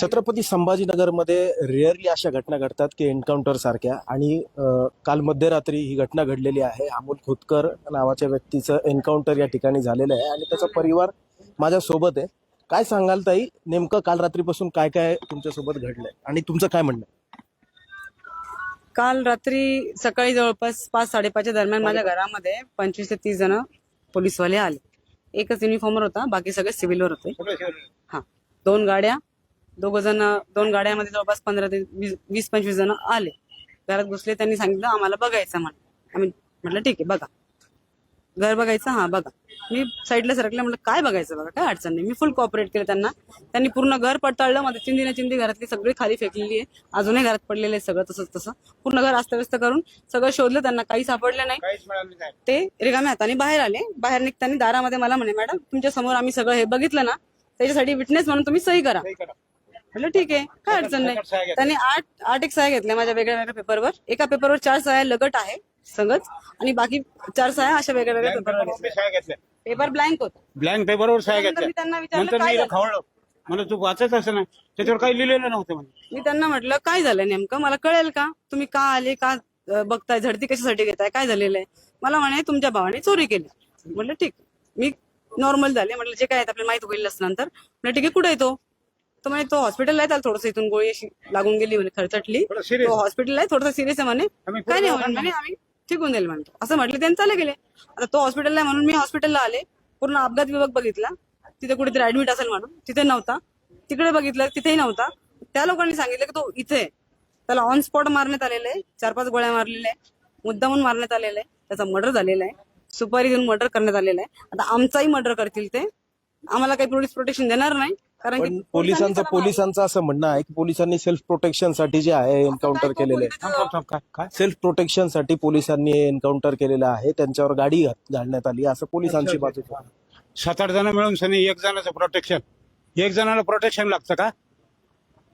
Chhatrapati संभाजीनगरमध्ये rarely अशा घटना घडतात की एन्काउंटर सारख्या. आणि काल मध्यरात्री ही घटना घडलेली आहे. अमोल खोतकर नावाच्या व्यक्तीचं एन्काउंटर या ठिकाणी झालेलं आहे. आणि त्याचा परिवार माझ्या सोबत आहे. काय सांगाल ताई? नेमकं काल रात्रीपासून काय काय तुमच्यासोबत घडलंय? आणि तुमचं काय म्हणणं? काल रात्री सकाळी जवळपास पाच साडेपाचच्या दरम्यान माझ्या घरामध्ये पंचवीस ते तीस जण पोलीसवाले आले. एकच युनिफॉर्मवर होता बाकी सगळे सिव्हिलवर होते. हा. दोन गाड्या दोघ जण दोन गाड्यामध्ये जवळपास पंधरा ते वीस वीस पंचवीस जण आले. घरात घुसले त्यांनी सांगितलं आम्हाला बघायचं म्हण. आम्ही म्हटलं ठीक आहे बघा. घर बघायचं हा बघा. मी साईडला सरकले म्हटलं काय बघायचं बघा? काय अडचण नाही. मी फुल कॉपरेट केलं त्यांना. त्यांनी पूर्ण घर पडताळलं. मध्ये चिंदी ना चिंदी घरातली सगळी खाली फेकलेली आहे. अजूनही घरात पडलेले आहे सगळं तसंच तसं. पूर्ण घर अस्तव्यस्त करून सगळं शोधलं त्यांना. काही सापडलं नाही. ते रिकाम्या हाताने बाहेर आले. बाहेर निघताना दारामध्ये मला म्हणे मॅडम तुमच्यासमोर आम्ही सगळं हे बघितलं ना त्याच्यासाठी विटनेस म्हणून तुम्ही सही करा. म्हटलं ठीक आहे काय अडचण नाही. त्यांनी आठ आठ एक सह्या घेतल्या माझ्या वेगळ्या वेगळ्या पेपरवर एका पेपरवर चार सह्या लगट आहे संगच. आणि बाकी चार सह्या अशा वेगळ्या वेगळ्या पेपरवर घेतल्या. पेपर ब्लँक होत. ब्लँक पेपरवर सह्या त्यानंतर मी घेतल्या त्यांना विचारलं नंतर काय मी झालं? खवळलं. म्हणलं तू वाचत असं ना त्याच्यावर काही लिहिलेलं नव्हतं म्हणे मी त्यांना म्हटलं काय झालं नेमकं? मला कळेल का? तुम्ही का आले? का अं, बघताय? झडती कशासाठी घेताय? काय झालेलं आहे? मला म्हणे तुमच्या भावाने चोरी केली. म्हटलं ठीक मी नॉर्मल झाले. म्हटलं जे काय आहे ते आपल्याला माहीत होईल नंतर म्हटलं ठीक आहे कुठे आहे तो तो म्हणे तो हॉस्पिटल आहे त्याला थोडस इथून गोळी अशी लागून गेली म्हणे खरचटली. serious. तो हॉस्पिटल आहे थोडस सिरियस आहे म्हणे. आम्ही काय नाही पूर्ण म्हणे आम्ही ठीक होऊन जाईल म्हणतो असं म्हटलं त्यांनी चालले गेले. आता तो हॉस्पिटलला आहे म्हणून मी हॉस्पिटलला आले. पूर्ण अपघात विभाग बघितला. तिथे कुठेतरी ऍडमिट असेल म्हणून. तिथे नव्हता. तिकडे बघितलं तिथेही नव्हता. त्या लोकांनी सांगितलं की तो इथे आहे. त्याला ऑन स्पॉट मारण्यात आलेलं आहे. चार पाच गोळ्या मारलेल्या आहे. मुद्दामून मारण्यात आलेला आहे. त्याचा मर्डर झालेला आहे. सुपारी देऊन मर्डर करण्यात आलेला आहे. आता आमचाही मर्डर करतील ते. आम्हाला काही पोलीस प्रोटेक्शन देणार नाही. पण की पोलिसांचं पोलिसांचं असं म्हणणं आहे की पोलिसांनी सेल्फ प्रोटेक्शनसाठी जे आहे एन्काउंटर केलेलं. आहे सेल्फ प्रोटेक्शनसाठी पोलिसांनी एन्काउंटर केलेलं आहे. त्यांच्यावर गाडी घात- घालण्यात आली. असं पोलिसांची बाजू. आहे. सात आठ जण मिळून सनी एक जणाचं प्रोटेक्शन एक जणाला प्रोटेक्शन लागतं का?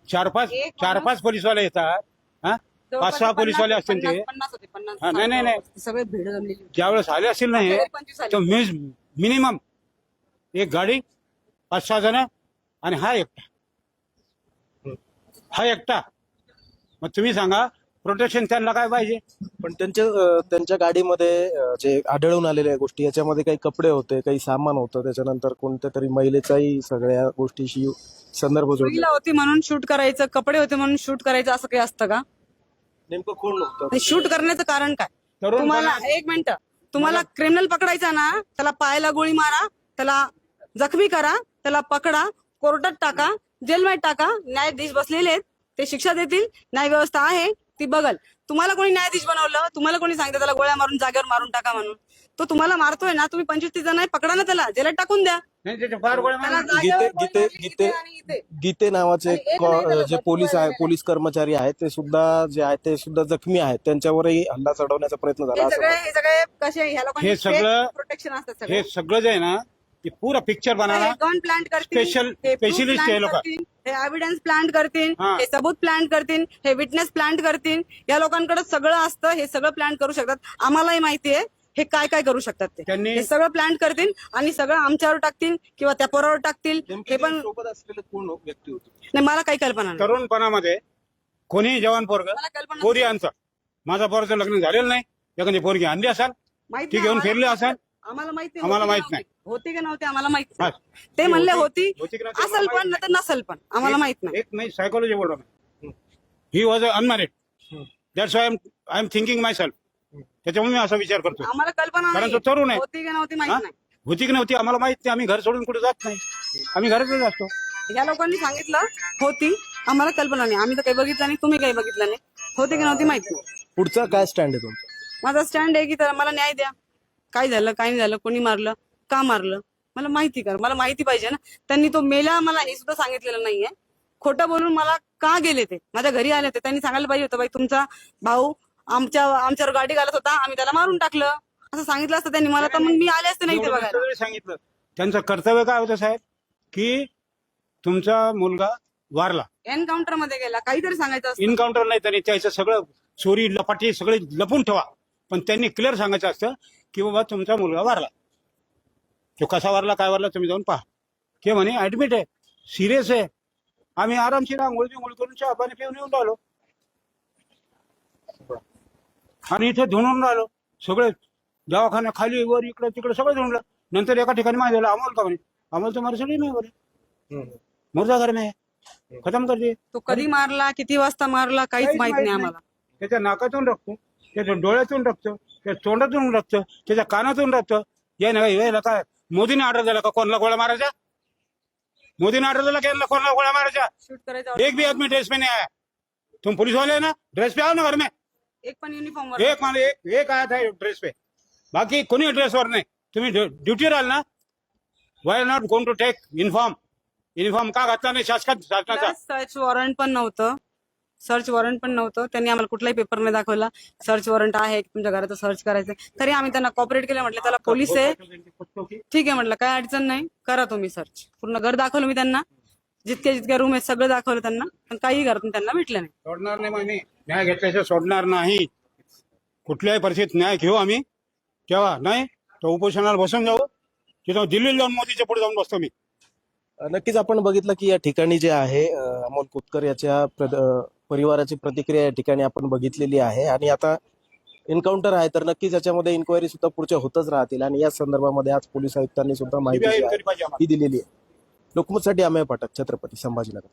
चार पाच चार पाच पोलीसवाले येतात हा? पाच सहा पोलीसवाले असतील ते. नाही, नाही, नाही. सगळे भेड जमलेली ज्यावेळेस आले असतील ना हे सगळे पंचवीस आले. तर मिनिमम एक गाडी पाच सहा जण आणि हा एकटा. हा एकटा. मग तुम्ही सांगा प्रोटेक्शन त्यांना काय पाहिजे? पण त्यांच्या त्यांच्या गाडीमध्ये जे आढळून आलेल्या गोष्टी याच्यामध्ये काही कपडे होते काही सामान होतं त्याच्यानंतर कोणत्या तरी महिलेचाही सगळ्या गोष्टीशी संदर्भ जोडला. महिला होती म्हणून शूट करायचं कपडे होते म्हणून शूट करायचं असं काही असतं का? नेमकं कोण होतं शूट करण्याचं कारण काय? तुम्हाला एक मिनिट. तुम्हाला क्रिमिनल पकडायचा ना त्याला पायाला गोळी मारा त्याला जखमी करा त्याला पकडा कोर्टात टाका जेलमध्ये टाका न्यायाधीश बसलेले आहेत ते शिक्षा देतील न्याय व्यवस्था आहे ती बघल. तुम्हाला कोणी न्यायाधीश बनवलं तुम्हाला कोणी सांगितलं त्याला गोळ्या मारून जागेवर मारून टाका म्हणून. तो तुम्हाला मारतोय ना तुम्ही पंचवीस तीस जण आहे पकडा ना त्याला जेलात टाकून द्या. त्याला गीते जागेवर गोळी गीते मारली गीते इथे आणि इथे. गीते नावाचे एक को- जे पोलीस आहे पोलीस कर्मचारी आहेत ते सुद्धा जे आहेत ते सुद्धा जखमी आहेत. त्यांच्यावरही हल्ला चढवण्याचा प्रयत्न झाला हे असं सगळे हे सगळे कसे ह्या लोकांचे हे सगळं- प्रोटेक्शन असतात सगळे? हे सगळं जे आहे ना ते पुरा पिक्चर बनाना. गन प्लांट करतील Special- हे proof plant हे लोकं. करतील, हे एव्हिडन्स प्लांट करतील हा. हे सबूत प्लांट करतील हे विटनेस प्लांट करतील. या लोकांकडे सगळं असतं हे सगळं प्लांट करू शकतात. आम्हालाही माहिती आहे हे काय काय करू शकतात ते. त्यांनी- हे सगळं प्लांट करतील आणि सगळं आमच्यावर टाकतील किंवा त्या पोरावर टाकतील. हे पण सोबत असलेले कोण व्यक्ती होते. नाही मला काही कल्पना नाही. तरुणपणामध्ये कोणी जवान पोरग मला कल्पना पोरी आणतं माझा पोराचं लग्न झालेलं नाही. एखादी पोरगी आणली असाल माहीत ती नाही घेऊन आम्हाला. फिरले असाल आम्हाला माहिती आहे, आम्हाला होती माहीत की नाही. नव्हती. होती की नव्हती आम्हाला माहीत हा. नाही ते म्हणले होती होती की नव्हती असेल आम्हाला पण नाही. तर नसेल पण. आम्हाला माहीत नाही. एक नाही सायकोलॉजी बोललो मी. He was unmarried that's I am I am thinking myself त्याच्यामुळे मी असा विचार करतो आम्हाला कल्पना कारण नाही तो तरुण आहे. होती की नव्हती माहीत हा? नाही. होती की नव्हती आम्हाला माहीत नाही. आम्ही घर सोडून कुठे जात नाही. आम्ही घरातच असतो. या लोकांनी सांगितलं होती आम्हाला कल्पना नाही. आम्ही तर काही बघितलं नाही. तुम्ही काही बघितलं नाही. होती की नव्हती माहीत नाही. पुढचा काय स्टँड आहे तुमचा? माझा स्टँड आहे की तर मला न्याय द्या. काय झालं काय नाही झालं कोणी मारलं का मारलं? मला माहिती कर मला माहिती पाहिजे ना. त्यांनी तो मेला मला हे सुद्धा सांगितलेलं नाहीये. खोटं बोलून मला का गेले ते? माझ्या घरी आले होते त्यांनी सांगायला पाहिजे होतं बाई तुमचा भाऊ आमच्या आमच्यावर गाडी घालत होता आम्ही त्याला मारून टाकलं. असं सांगितलं असतं त्यांनी मला तर मग मी आले असते नाही ते बघायला. सगळं सांगितलं. त्यांचं कर्तव्य काय होतं साहेब? की तुमचा मुलगा वारला. एनकाउंटरमध्ये गेला काहीतरी सांगायचं असतं. इन्काउंटर नाही त्यांनी त्याचं सगळं चोरी लपाटी सगळे लपून ठेवा. पण त्यांनी क्लिअर सांगायचं असतं की बाबा तुमचा मुलगा वारला. तो कसा वारला काय वारला तुम्ही जाऊन पहा. ते म्हणे ऍडमिट आहे. सिरियस आहे. आम्ही आरामशीर आंघोळ बिंघोळ करून चहा पाणी पिऊन येऊन राहिलो. आणि इथे धुणून राहिलो. सगळे दवाखान्या खाली वर इकडे तिकडे सगळं धुणलं नंतर एका ठिकाणी माहिती झालं अमोल का म्हणे? अमोल तर मारे नाही बोले मुर्दा घर में है. खतम कर दिए तो कधी मारला किती वाजता मारला काहीच माहीत नाही नाही. आम्हाला. त्याच्या नाकातून रक्त त्याच्या डोळ्यातून रक्त. त्याच्या तोंडातून रक्त त्याच्या कानातून रक्त. या ना यायला काय मोदीने ऑर्डर दिला का? कोणाला गोळ्या मारायच्या? मोदीने ऑर्डर दिला की कोणाला गोळ्या करायचा एक भी आदमी ड्रेस में नहीं आया तुम पुलिस वाले हैं ना? ड्रेस पे आओ ना घर में? एक पण युनिफॉर्म एक माने एक एक आया था ड्रेस पे बाकी कोणी ड्रेसवर नाही. तुम्ही ड्युटी राहाल ना? Why not going to take uniform uniform का घातला नाही? शासकात शासनाचा. सर्च वॉरंट पण नव्हतं. सर्च वॉरंट पण नव्हतं. त्यांनी आम्हाला कुठलाही पेपर नाही दाखवला. सर्च वॉरंट आहे तुमच्या घराचं सर्च करायचं तरी आम्ही त्यांना कॉपरेट केलं म्हटलं त्याला पोलीस आहे. ठीक आहे म्हटलं काय अडचण नाही. करा तुम्ही सर्च पूर्ण घर दाखवलं मी त्यांना. जितके जितके रूम आहेत सगळं दाखवलं त्यांना. पण काही घरातून त्यांना भेटलं नाही. सोडणार नाही आम्ही न्याय घेतल्याशिवाय सोडणार नाही. कुठल्याही परिस्थितीत न्याय घेऊ आम्ही. तेव्हा नाही? तर उपोषणाला बसून जाऊ. तिथं दिल्लीला जाऊन मोदीच्या पुढे जाऊन बसतो मी. नक्कीच आपण बघितलं की या ठिकाणी जे आहे अमोल कुतकर याच्या परिवाराची प्रतिक्रिया या ठिकाणी आपण बघितलेली आहे. आणि आता एन्काउंटर आहे तर नक्कीच याच्यामध्ये इन्क्वायरी सुद्धा पुढच्या होतच राहतील. आणि या संदर्भामध्ये आज पोलीस आयुक्तांनी सुद्धा माहिती. ही दिलेली आहे. लोकमतसाठी अमेय पाठक छत्रपती संभाजीनगर.